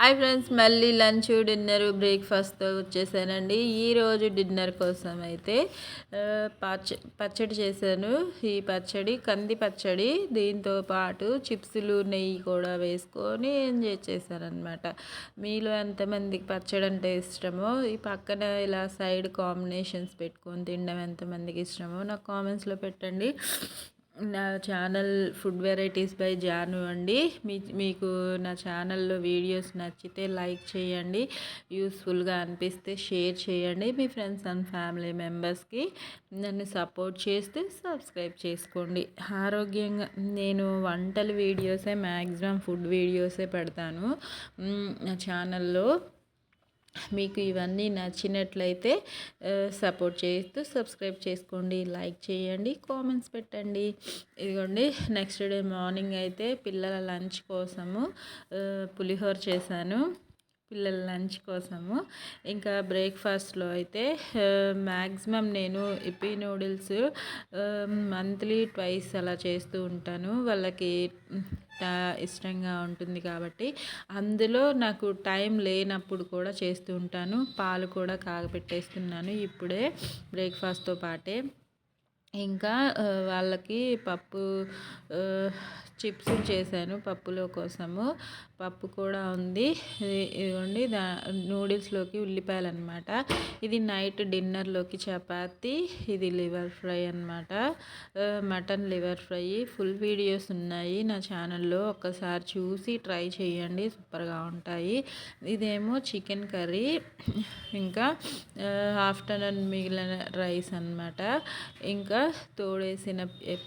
Hi friends మళ్ళీ lunch dinner బ్రేక్ఫాస్ట్తో వచ్చేసానండి. ఈరోజు డిన్నర్ కోసం అయితే పచ్చ పచ్చడి చేశాను. ఈ పచ్చడి కంది పచ్చడి దీంతో పాటు చిప్సులు నెయ్యి కూడా వేసుకొని ఎంజాయ్ చేశానమాట మీలో ఎంతమందికి పచ్చడి అంటే ఇష్టమో ఈ పక్కన ఇలా సైడ్ కాంబినేషన్స్ పెట్టుకొని తినడం ఎంతమందికి ఇష్టమో నాకు కామెంట్స్లో పెట్టండి. నా channel food varieties by Janu అండి. మీ మీకు నా ఛానల్లో వీడియోస్ నచ్చితే లైక్ చేయండి యూస్ఫుల్గా అనిపిస్తే షేర్ చేయండి మీ ఫ్రెండ్స్ అండ్ ఫ్యామిలీ మెంబర్స్కి. నన్ను సపోర్ట్ చేస్తే సబ్స్క్రైబ్ చేసుకోండి. ఆరోగ్యంగా నేను వంటల వీడియోసే మ్యాక్సిమం ఫుడ్ వీడియోసే పెడతాను. నా ఛానల్లో మీకు ఇవన్నీ నచ్చినట్లయితే సపోర్ట్ చేస్తూ సబ్స్క్రైబ్ చేసుకోండి లైక్ చేయండి కామెంట్స్ పెట్టండి. ఇదిగోండి నెక్స్ట్ డే మార్నింగ్ అయితే పిల్లల లంచ్ కోసము పులిహోర చేశాను. పిల్లల లంచ్ కోసము. ఇంకా బ్రేక్ఫాస్ట్లో అయితే మ్యాక్సిమం నేను ఇప్పీ నూడిల్స్ మంత్లీ ట్వైస్ అలా చేస్తూ ఉంటాను. వాళ్ళకి ఇష్టంగా ఉంటుంది కాబట్టి అందులో నాకు టైం లేనప్పుడు కూడా చేస్తూ ఉంటాను. పాలు కూడా కాగపెట్టేస్తున్నాను ఇప్పుడే బ్రేక్ఫాస్ట్తో పాటే. ఇంకా వాళ్ళకి పప్పు చిప్స్ చేశాను పప్పులో కోసము. పప్పు కూడా ఉంది. ఇదిగోండి దా నూడిల్స్లోకి ఉల్లిపాయలు అనమాట ఇది నైట్ డిన్నర్లోకి చపాతి ఇది లివర్ ఫ్రై అనమాట mutton liver fry. Full videos ఉన్నాయి నా ఛానల్లో. ఒక్కసారి చూసి ట్రై చేయండి. సూపర్గా ఉంటాయి. ఇదేమో చికెన్ కర్రీ. ఇంకా ఆఫ్టర్నూన్ మిగిలిన రైస్ అనమాట ఇంకా తోడేసిన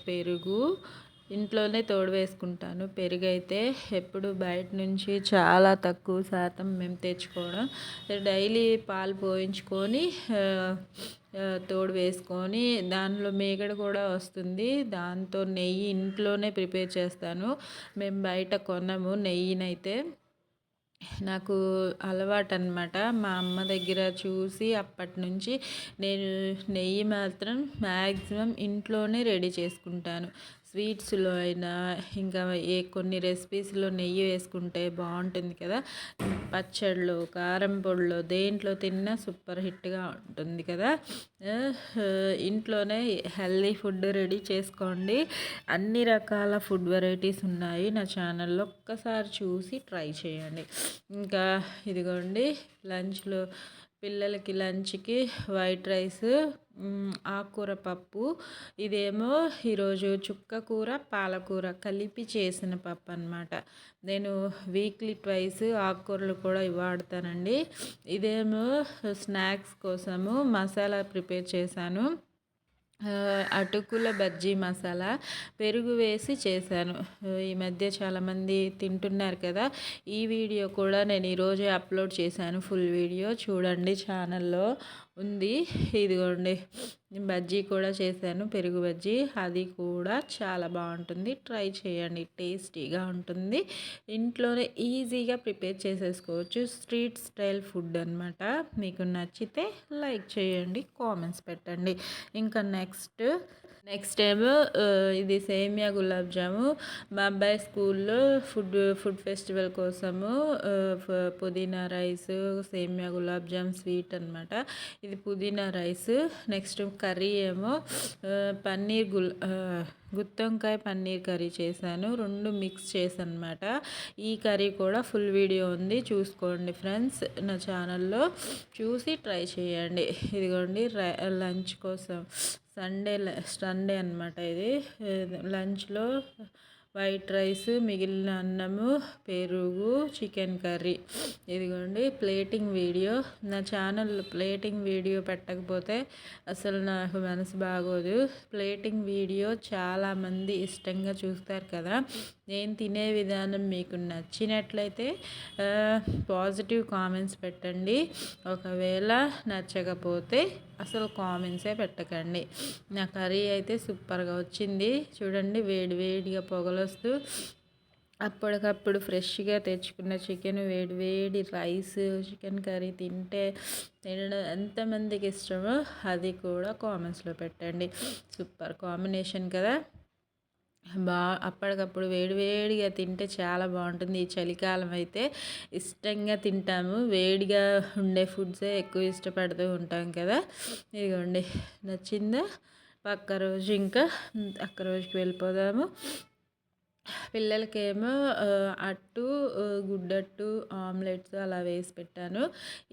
పెరుగు ఇంట్లోనే తోడు వేసుకుంటాను. పెరుగు అయితే ఎప్పుడు బయట నుంచి చాలా తక్కువ శాతం మేము తెచ్చుకోవడం. డైలీ పాలు పోయించుకొని తోడు వేసుకొని దానిలో మేగడ కూడా వస్తుంది. దాంతో నెయ్యి ఇంట్లోనే ప్రిపేర్ చేస్తాను. మేము బయట కొనము నెయ్యినైతే. నాకు అలవాటు అనమాట మా అమ్మ దగ్గర చూసి అప్పటి నుంచి నేను నెయ్యి మాత్రం మ్యాక్సిమం ఇంట్లోనే రెడీ చేసుకుంటాను. స్వీట్స్లో అయినా ఇంకా ఏ కొన్ని రెసిపీస్లో నెయ్యి వేసుకుంటే బాగుంటుంది కదా. పచ్చళ్ళు కారం పొడిలో దేంట్లో తిన్నా సూపర్ హిట్గా ఉంటుంది కదా. ఇంట్లోనే హెల్దీ ఫుడ్ రెడీ చేసుకోండి. అన్ని రకాల ఫుడ్ వెరైటీస్ ఉన్నాయి. నా ఛానల్లో ఒక్కసారి చూసి ట్రై చేయండి. ఇంకా ఇదిగోండి లంచ్లో పిల్లలకి లంచ్కి వైట్ రైస్ ఆకుకూర పప్పు ఇదేమో ఈరోజు చుక్క కూర పాలకూర కలిపి చేసిన పప్పు అనమాట నేను వీక్లీ ట్వైస్ ఆకుకూరలు కూడా వాడతానండి. ఇదేమో స్నాక్స్ కోసము మసాలా ప్రిపేర్ చేశాను. అటుకుల బజ్జీ మసాలా పెరుగు వేసి చేశాను. ఈ మధ్య చాలామంది తింటున్నారు కదా ఈ వీడియో కూడా నేను ఈరోజే అప్లోడ్ చేశాను ఫుల్ వీడియో. చూడండి ఛానల్లో. ఉంది. ఇదిగోండి బజ్జీ కూడా చేశాను పెరుగు బజ్జీ. అది కూడా చాలా బాగుంటుంది. ట్రై చేయండి టేస్టీగా ఉంటుంది. ఇంట్లోనే ఈజీగా ప్రిపేర్ చేసేసుకోవచ్చు. స్ట్రీట్ స్టైల్ ఫుడ్ అనమాట మీకు నచ్చితే లైక్ చేయండి కామెంట్స్ పెట్టండి. ఇంకా నెక్స్ట్ నెక్స్ట్ ఏమో uh, ఇది సేమియా గులాబ్ జాము. మా అబ్బాయి స్కూల్లో ఫుడ్ ఫుడ్ ఫెస్టివల్ కోసము uh, పుదీనా రైస్ సేమియా గులాబ్ జామ్ స్వీట్ అనమాట ఇది పుదీనా రైస్. నెక్స్ట్ కర్రీ ఏమో uh, పన్నీర్ గుల్ గుత్తొంకాయ పన్నీర్ కర్రీ చేశాను. రెండు మిక్స్ చేశాను అనమాట ఈ కర్రీ కూడా ఫుల్ వీడియో ఉంది చూసుకోండి ఫ్రెండ్స్. నా ఛానల్లో చూసి ట్రై చేయండి. ఇదిగోండి లంచ్ కోసం. సండే సండే అనమాట ఇది. లంచ్లో వైట్ రైస్ మిగిలిన అన్నము పెరుగు చికెన్ కర్రీ. ఇదిగోండి ప్లేటింగ్ వీడియో. నా ఛానల్ ప్లేటింగ్ వీడియో పెట్టకపోతే అసలు నాకు మనసు బాగోదు. ప్లేటింగ్ వీడియో చాలామంది ఇష్టంగా చూస్తారు కదా. నేను తినే విధానం మీకు నచ్చినట్లయితే పాజిటివ్ కామెంట్స్ పెట్టండి. ఒకవేళ నచ్చకపోతే అసలు కామెంట్సే పెట్టకండి. నా కర్రీ అయితే సూపర్గా వచ్చింది. చూడండి వేడి వేడిగా పొగలొస్తూ అప్పటికప్పుడు ఫ్రెష్గా తెచ్చుకున్న చికెన్ వేడి వేడి రైస్ చికెన్ కర్రీ తింటే తినడం ఎంతమందికి ఇష్టమో అది కూడా కామెంట్స్లో పెట్టండి. సూపర్ కాంబినేషన్ కదా. బా అప్పటికప్పుడు వేడివేడిగా తింటే చాలా బాగుంటుంది. ఈ చలికాలం అయితే ఇష్టంగా తింటాము. వేడిగా ఉండే ఫుడ్సే ఎక్కువ ఇష్టపడుతూ ఉంటాం కదా. ఇదిగోండి నచ్చిందా? పక్క రోజు ఇంకా అక్క రోజుకి వెళ్ళిపోదాము. పిల్లలకేమో అట్టు గుడ్డట్టు ఆమ్లెట్స్ అలా వేసి పెట్టాను.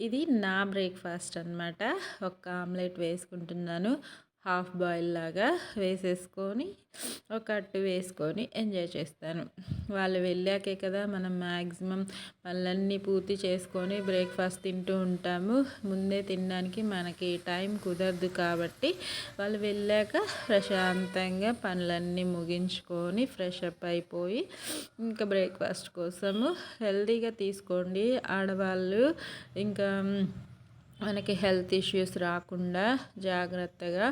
ఇది నా బ్రేక్ఫాస్ట్ అనమాట ఒక ఆమ్లెట్ వేసుకుంటున్నాను. హాఫ్ బాయిల్ లాగా వేసేసుకొని ఒక అట్టు వేసుకొని ఎంజాయ్ చేస్తాను. వాళ్ళు వెళ్ళాకే కదా మనం మ్యాక్సిమం పనులన్నీ పూర్తి చేసుకొని బ్రేక్ఫాస్ట్ తింటూ ఉంటాము. ముందే తినడానికి మనకి టైం కుదరదు కాబట్టి వాళ్ళు వెళ్ళాక ప్రశాంతంగా పనులన్నీ ముగించుకొని ఫ్రెష్ అప్ అయిపోయి ఇంకా బ్రేక్ఫాస్ట్ కోసము హెల్తీగా తీసుకోండి. ఆడవాళ్ళు ఇంకా మనకి హెల్త్ ఇష్యూస్ రాకుండా జాగ్రత్తగా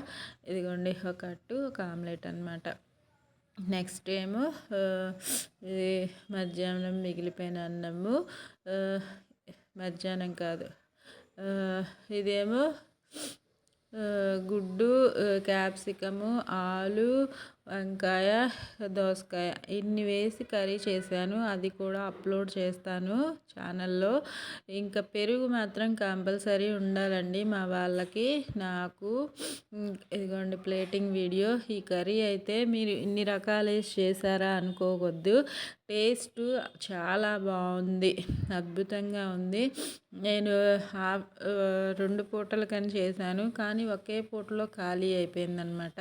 ఇదిగోండి ఒక అట్టు ఒక ఆమ్లెట్ అనమాట నెక్స్ట్ ఏమో ఇది మధ్యాహ్నం మిగిలిపోయిన అన్నము మధ్యాహ్నం కాదు ఇదేమో గుడ్డు క్యాప్సికము ఆలు వంకాయ దోసకాయ ఇన్ని వేసి కర్రీ చేశాను. అది కూడా అప్లోడ్ చేస్తాను ఛానల్లో. ఇంకా పెరుగు మాత్రం కంపల్సరీ ఉండాలండి మా వాళ్ళకి. నాకు ఇదిగోండి ప్లేటింగ్ వీడియో. ఈ కర్రీ అయితే మీరు ఇన్ని రకాలు చేశారా అనుకోవద్దు. టేస్ట్ చాలా బాగుంది. అద్భుతంగా ఉంది. నేను రెండు పూటలు కానీ చేశాను. కానీ ఒకే పూటలో ఖాళీ అయిపోయిందనమాట.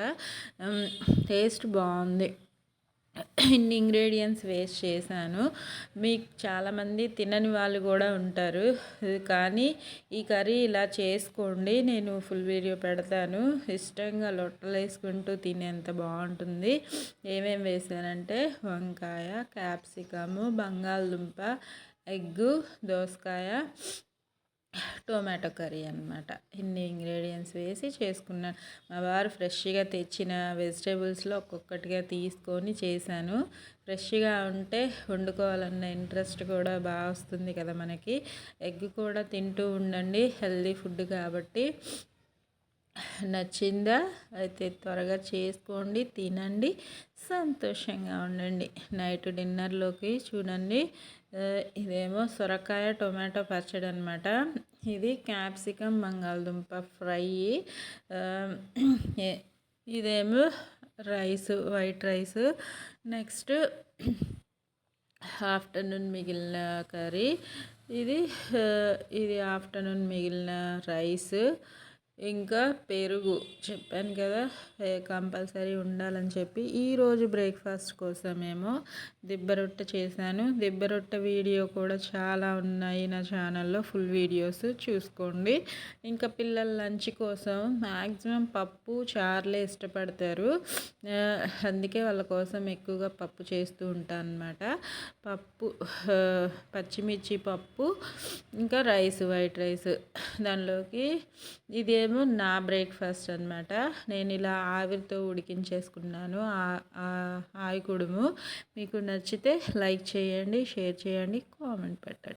టేస్ట్ బాగుంది. ఇన్ని ఇంగ్రీడియంట్స్ వేస్ట్ చేశాను. మీకు చాలామంది తినని వాళ్ళు కూడా ఉంటారు. కానీ ఈ కర్రీ ఇలా చేసుకోండి. నేను ఫుల్ వీడియో పెడతాను. ఇష్టంగా లొట్టలు వేసుకుంటూ తినేంత బాగుంటుంది. ఏమేమి వేసానంటే వంకాయ క్యాప్సికము బంగాళదుంప ఎగ్గు దోసకాయ టొమాటో కర్రీ అనమాట ఇన్ని ఇంగ్రీడియంట్స్ వేసి చేసుకున్నాను. మా వారు ఫ్రెష్గా తెచ్చిన వెజిటేబుల్స్లో ఒక్కొక్కటిగా తీసుకొని చేశాను. ఫ్రెష్గా ఉంటే వండుకోవాలన్న ఇంట్రెస్ట్ కూడా బాగా వస్తుంది కదా మనకి. ఎగ్ కూడా తింటూ ఉండండి హెల్దీ ఫుడ్ కాబట్టి. నచ్చిందా? అయితే త్వరగా చేసుకోండి తినండి. సంతోషంగా ఉండండి. నైట్ డిన్నర్లోకి చూడండి. ఇదేమో సొరకాయ టొమాటో పచ్చడి అనమాట ఇది క్యాప్సికమ్ బంగాళదుంప ఫ్రై. ఇదేమో rice white rice. Next afternoon మిగిలిన కర్రీ. ఇది ఇది ఆఫ్టర్నూన్ మిగిలిన రైస్. ఇంకా పెరుగు చెప్పాను కదా కంపల్సరీ ఉండాలని చెప్పి ఈరోజు బ్రేక్ఫాస్ట్ కోసమేమో దిబ్బరొట్ట చేశాను. దిబ్బ రొట్టె వీడియో కూడా చాలా ఉన్నాయి నా ఛానల్లో. ఫుల్ వీడియోస్ చూసుకోండి. ఇంకా పిల్లల లంచ్ కోసం మ్యాక్సిమం పప్పు చార్లే ఇష్టపడతారు. అందుకే వాళ్ళ కోసం ఎక్కువగా పప్పు చేస్తూ ఉంటాను అనమాట పప్పు పచ్చిమిర్చి పప్పు ఇంకా రైస్ వైట్ రైస్. దానిలోకి ఇదేమో నా బ్రేక్ఫాస్ట్ అనమాట నేను ఇలా ఆవిరితో ఉడికించేసుకున్నాను. ఆయి కుడుము మీకు నచ్చితే లైక్ చేయండి షేర్ చేయండి కామెంట్ పెట్టండి.